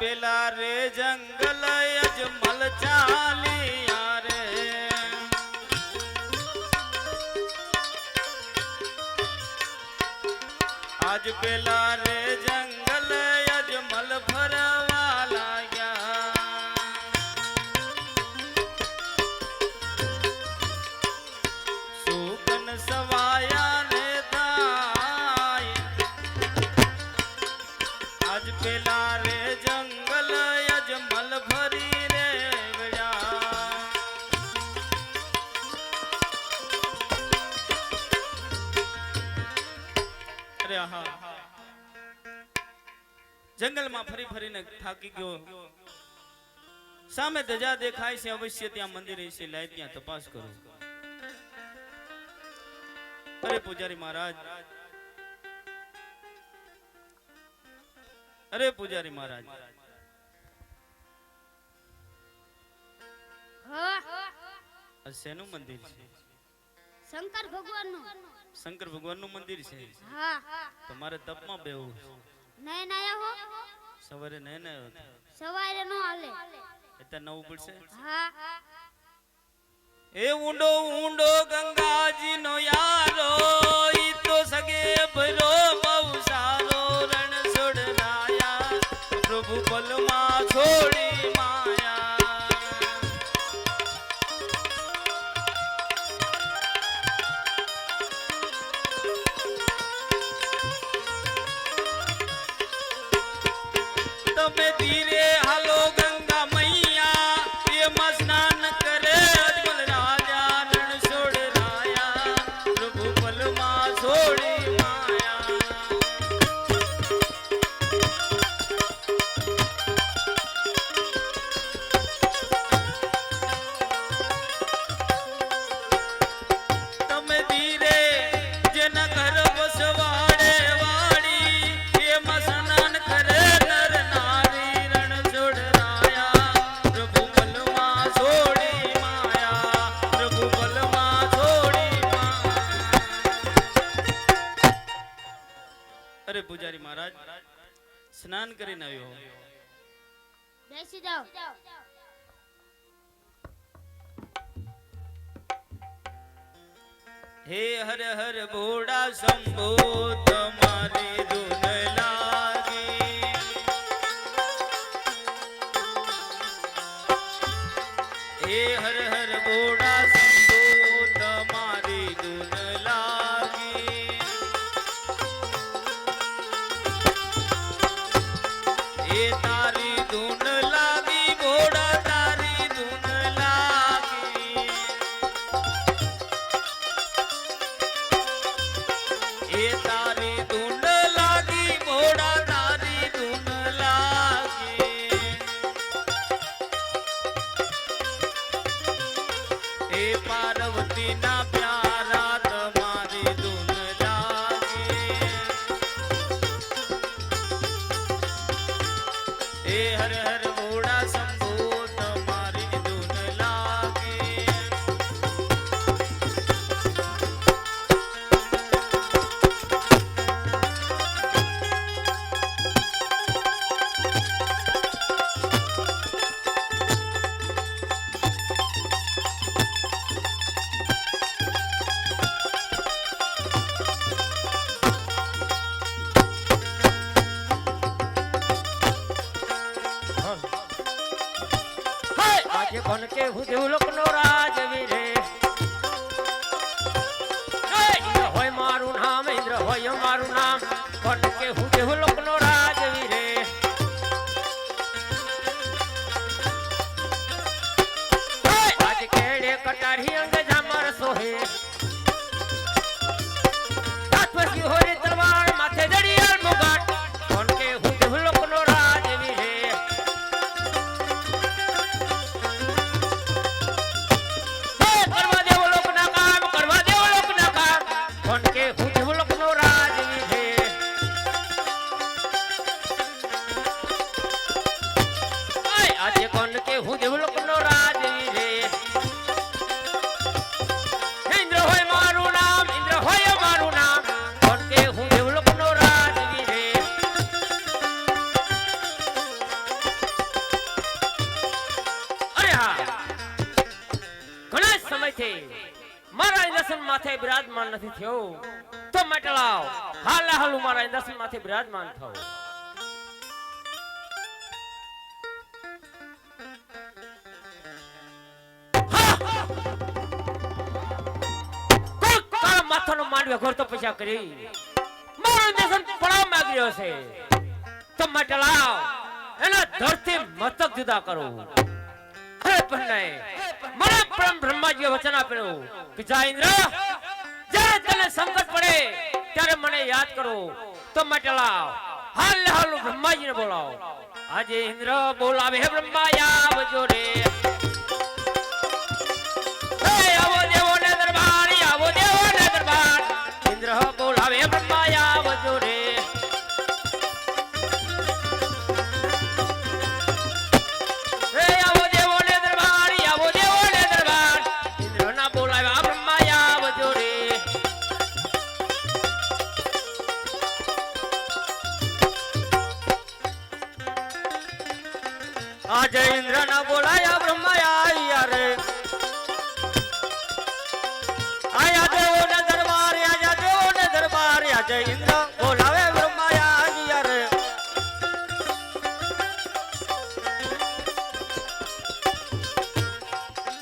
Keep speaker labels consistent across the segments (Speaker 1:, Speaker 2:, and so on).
Speaker 1: પેલા રે જંગલ ફરીને થાકી ગયો. સામે ધજા દેખાય છે અવશ્ય ત્યાં મંદિર છે લાય ત્યાં તપાસ કરો. અરે પૂજારી મહારાજ. અરે પૂજારી મહારાજ. શેનું મંદિર છે?
Speaker 2: શંકર ભગવાનનું.
Speaker 1: શંકર ભગવાનનું મંદિર છે? તમારે તપમાં બેવું
Speaker 2: નહીં આયા હો
Speaker 1: સવારે ને ને
Speaker 2: સવારે નો હાલે.
Speaker 1: અત્યારે નવું પડશે?
Speaker 2: હા.
Speaker 1: એ ઊંડો ઊંડો ગંગાજી નો યારો ઈ તો સગે ભરો બહુ સારો રણ છોડરાયા પ્રભુ પલમાં છોડી
Speaker 2: બેસી જાઓ.
Speaker 1: હે હર હર ભોળા શંભો તમારી ધૂન
Speaker 3: આજે કોણ કે હું દેવલોક થયો. તો મટલાવ લાવ હાલે હાલું મારા દર્શન માથે બિરાજમાન કાળા માથાનો માંડવે ઘોરતો પૈસા કરી. મારું દર્શન પડાવ માંગ્યો છે. તો મટલાવ લાવ એના ધરતી મતક જુદા કરો. હે પન્નાએ મને પરમ બ્રહ્માજીએ વચન આપેલું કે જા ઇન્દ્ર તને સંકટ પડે, ત્યારે મને યાદ કરો. તો માટે લાવ હાલ હાલ બ્રહ્માજીને બોલાવો. આજે ઇન્દ્ર બોલાવે હે બ્રહ્મા આવજો રે. આવો દેવો ને દરબાર આવો દેવો ને દરબાર. ઇન્દ્ર બોલાવે બ્રહ્મા આવજો રે.
Speaker 4: આજે ઇન્દ્ર ના બોલાયા બ્રહ્મા આયા રે. આયા દેવો ને દરબાર, આયા દેવો ને દરબાર, આજે ઇન્દ્ર બોલાવે બ્રહ્મા આયા રે.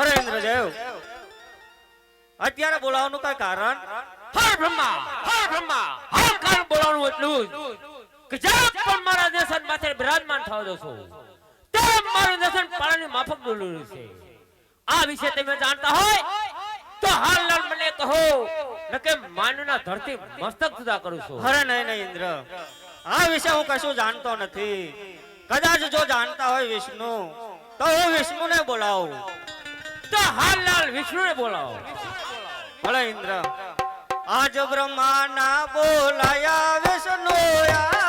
Speaker 4: અરે ઇન્દ્રદેવ, અત્યારે બોલાવવાનું કઈ કારણ?
Speaker 3: હર બ્રહ્મા હર બ્રહ્મા, હર કાળ બોલાવવાનું એટલું કે જ્યાં પણ મારા દેશન માથે બિરાજમાન થવા દો છો. મારું દેશન પાળાની માફક ડોલું છે. આ વિશે તમે જાણતા હોય તો હાલ લાલ મને કહો. નકે માનના ધરતી મસ્તક જુદા કરું છું.
Speaker 4: હરે નહીં નહીં ઇન્દ્ર. આ વિશે હું કશું જાણતો નથી. કદાચ જો જાણતા હોય વિષ્ણુ તો હું વિષ્ણુને બોલાવું.
Speaker 3: તો હાલ વિષ્ણુ વિષ્ણુને બોલાવો.
Speaker 4: ભલે ઇન્દ્ર. આજ બ્રહ્મા ના બોલાયા વિષ્ણુ આવાજો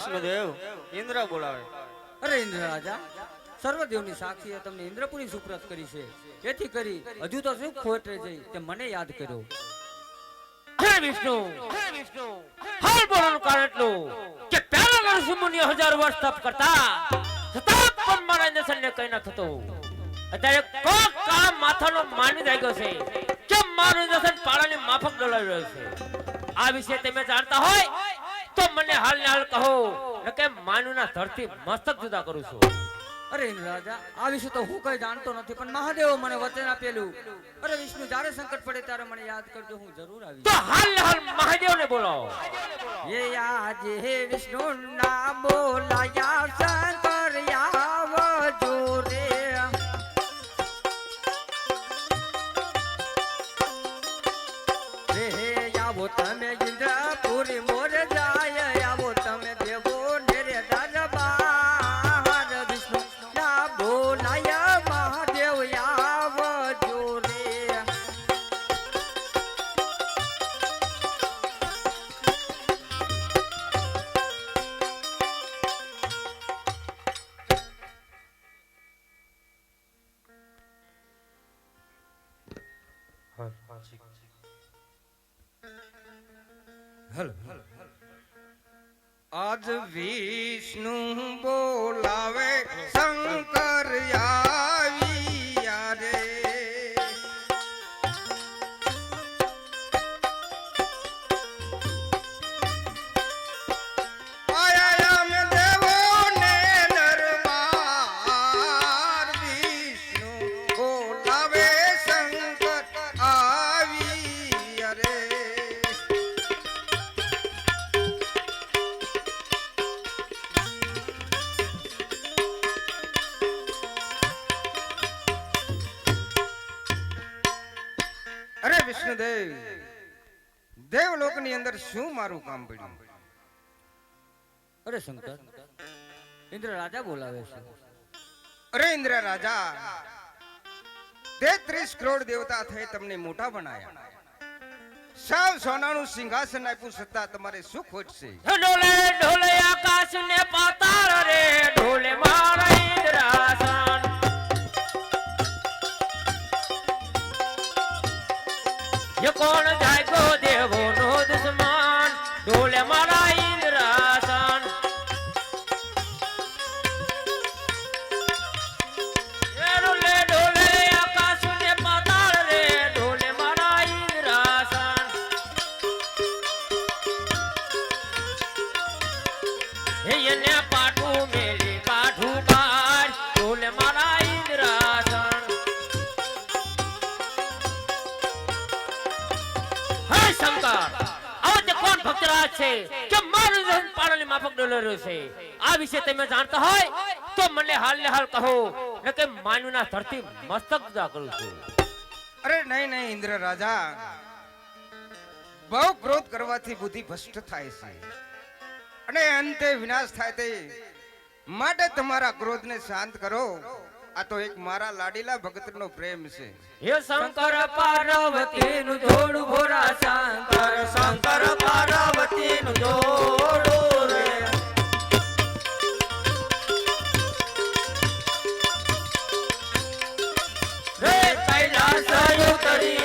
Speaker 4: વિષ્ણુદેવ ઇન્દ્ર બોલાવે.
Speaker 5: અરે ઇન્દ્ર રાજા સર્વદેવની સાક્ષીએ તમને ઇન્દ્રપુરી સુપ્રત કરી છે. તેથી કરી હજુ તો શું ખોટ જઈ તે મને યાદ કર્યો
Speaker 3: હે વિષ્ણુ હે વિષ્ણુ હાલ બોલવાનું કારણ એટલું કે પહેલા નરસિંહ મુનિ હજાર વર્ષ તપ કરતા છતાં પણ મારા દર્શનને કઈ ન થતું. અત્યારે કોક કામ માથાનો માની જાગ્યો છે. કે મારું દર્શન પાળાની માફક ડોલાવી રહ્યો છે? આ વિશે તમે જાણતા હોય તો મને હાલ ને હાલ કહો? નકે માનુના ધરતી મસ્તક જુદા કરું છું?
Speaker 5: અરે રાજા આ વિશે તો હું કઈ જાણતો નથી પણ મહાદેવ મને વચન આપેલું. અરે વિષ્ણુ જ્યારે સંકટ પડે ત્યારે મને યાદ કરજો હું જરૂર આવી
Speaker 3: તો હાલ હાલ મહાદેવ ને બોલાવો.
Speaker 5: હે આજ હે વિષ્ણુ ના બોલાયા શંકર આવજો રે. હે આવો તમે મારું
Speaker 6: કામ પડ્યું.
Speaker 5: અરે શંકર ઇન્દ્ર રાજા બોલાવે છે.
Speaker 6: અરે ઇન્દ્ર રાજા તેત્રીસ કરોડ દેવતા થઈ તમને મોટા બનાયા. સાવ સોનાનું સિંહાસન આપ્યું સત્તા તમારે શું ખોટ છે?
Speaker 3: ઢોલે ડોલે આકાશ ને પાતાળ રે ઢોલે મારા ઇન્દ્રાસન ये કોણ જાગો દેવો નો દુશ્મન શંકર. આવો કોણ ભક્તરાજ છે? કે મારું ધન પાડોલી માફક ડોલરો છે. આ વિશે તમે જાણતા હોય તો મને હાલ ને હાલ કહો. ને કે માનવીના ધરતી મસ્તક જુદા કરું છું.
Speaker 6: અરે નહીં નહીં, ઇન્દ્ર રાજા. બહુ ક્રોધ કરવાથી બુદ્ધિ ભ્રષ્ટ થાય છે. અને અંતે વિનાશ થાય તે માટે તમારા ક્રોધને શાંત કરો. આ તો એક મારા લાડીલા ભગતનો પ્રેમ છે.
Speaker 3: હે શંકર પાર્વતી નું જોડું ભોરા શંકર શંકર પાર્વતી નું જોડું રે. રે કૈલાસ યુતરી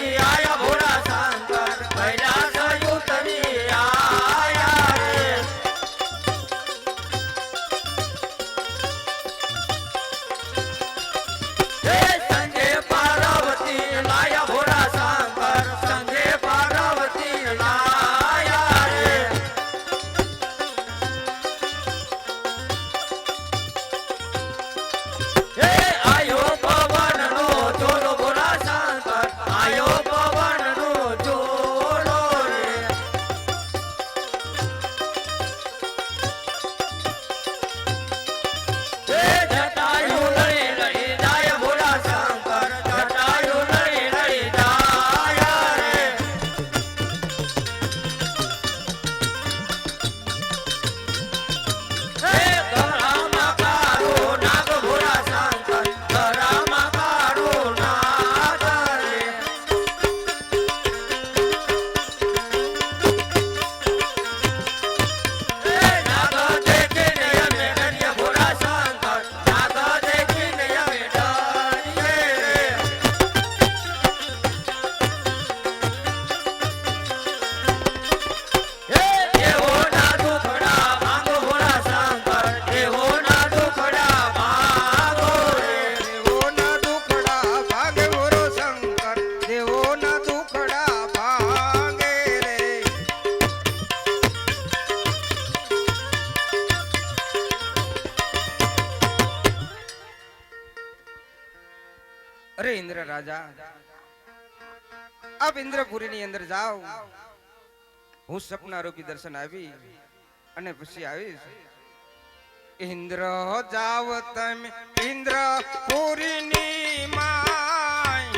Speaker 6: રાજા. આપ ઇન્દ્રપુરી ની અંદર જાઓ. હું સપના રૂપી દર્શન આવી અને પછી આવીશ. ઇન્દ્ર જાવ તમે ઇન્દ્રપુરી ની માય.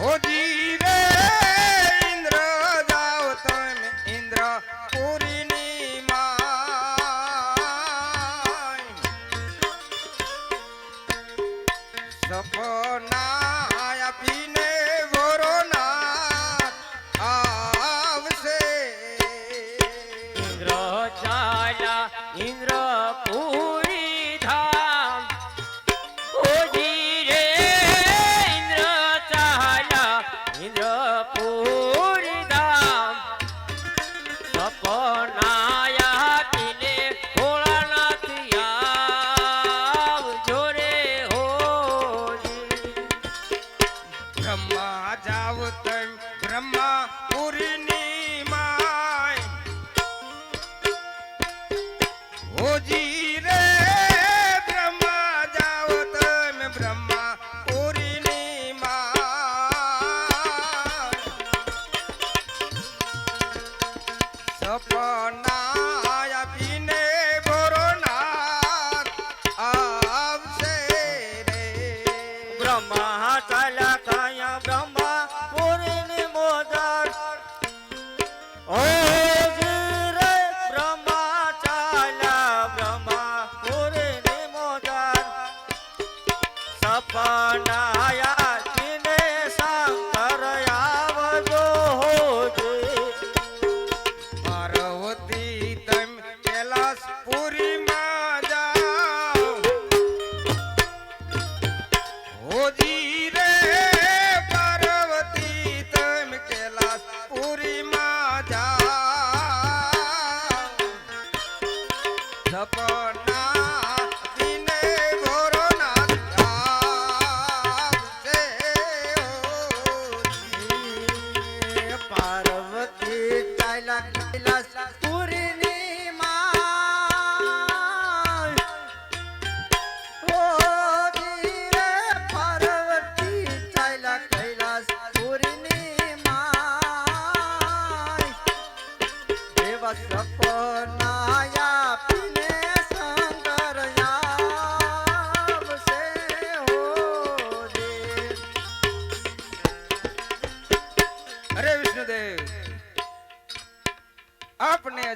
Speaker 6: હોજી સપના
Speaker 3: Brahma.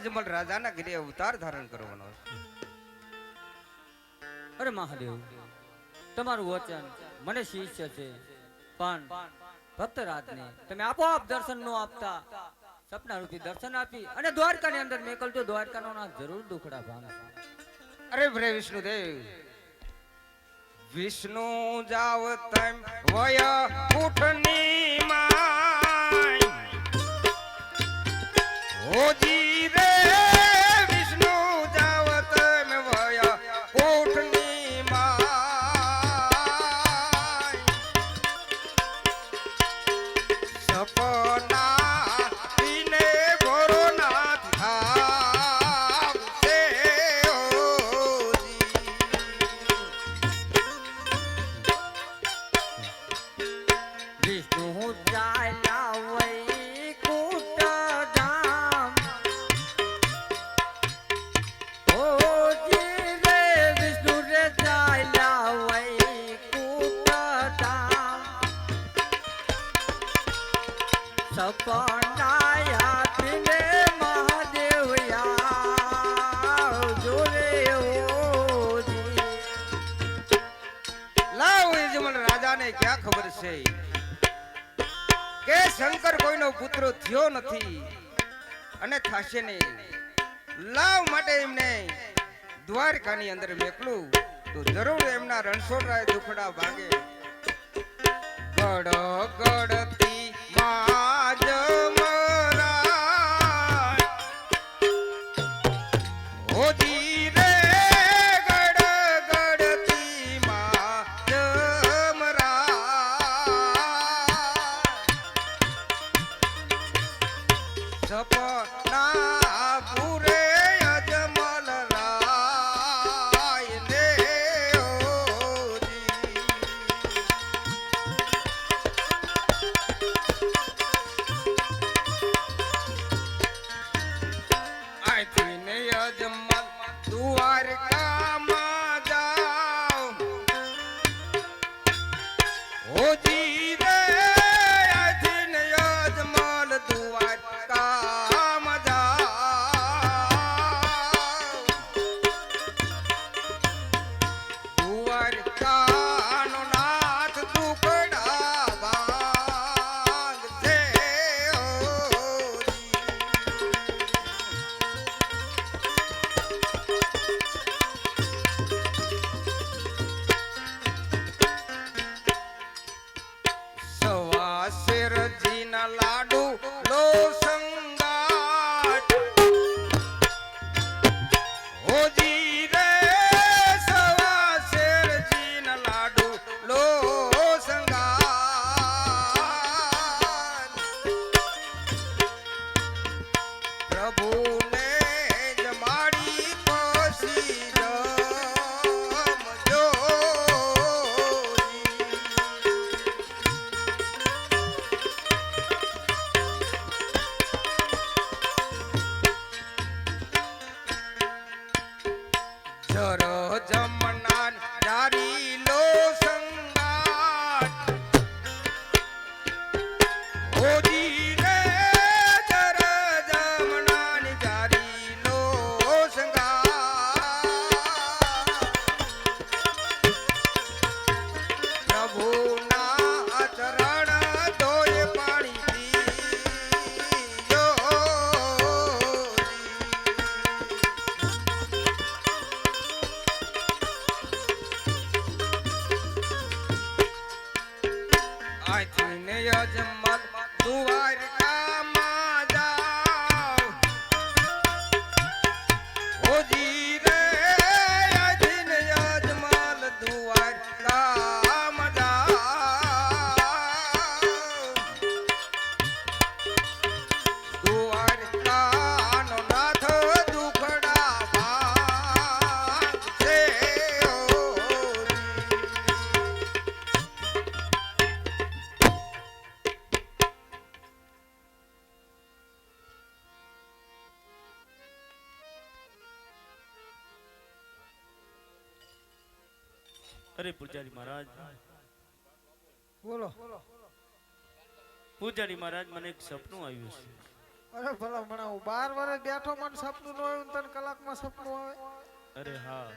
Speaker 6: અજમલ રાજાના ઘરે અવતાર ધારણ કરવાનો
Speaker 5: અરે મહાદેવ તમારું વચન મને શિષ્ય છે પણ ભક્ત રાતને તમે આપોઆપ દર્શન નો આપતા. સપના રૂપી દર્શન આપી અને દ્વારકાની અંદર મેકલજો દ્વારકાનો ના જરૂર દુખડા ભાંગશે
Speaker 6: અરે ભરે વિષ્ણુદેવ વિષ્ણુ જાવ તમ વય ઉઠની માય વિષ્ણુ જાવ તેમ કોઠની માય યજમાન ક્યાં ખબર છે? કે શંકર કોઈનો પુત્ર થયો નથી અને થાશે નહીં. લાવ માટે એમને દ્વારકાની અંદર મેકલું તો જરૂર એમના રણછોડરાય દુખડા ભાગે ગડ ગડતી માજ જર જમનાન જારી
Speaker 1: પૂજારી મહારાજ મને એક સપનું આવ્યું છે.
Speaker 7: અરે ભલા મણા હું બાર વર્ષ બેઠો મને સપનું ન આવ્યું ત્રણ કલાકમાં સપનું આવે?
Speaker 1: અરે હા.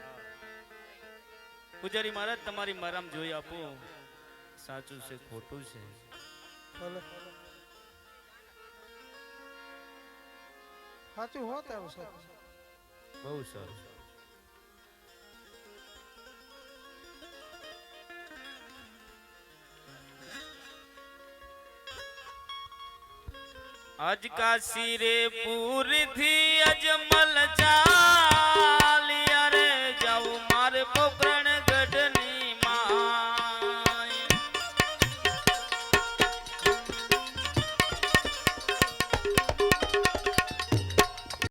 Speaker 1: પૂજારી મહારાજ તમારી મરામ જોઈ આપો. સાચું છે ખોટું છે.
Speaker 7: સાચું હોત એવું સપનું.
Speaker 1: બહુ સરસ. અજ કાશી રે પૂરથી અજમલ ચાલ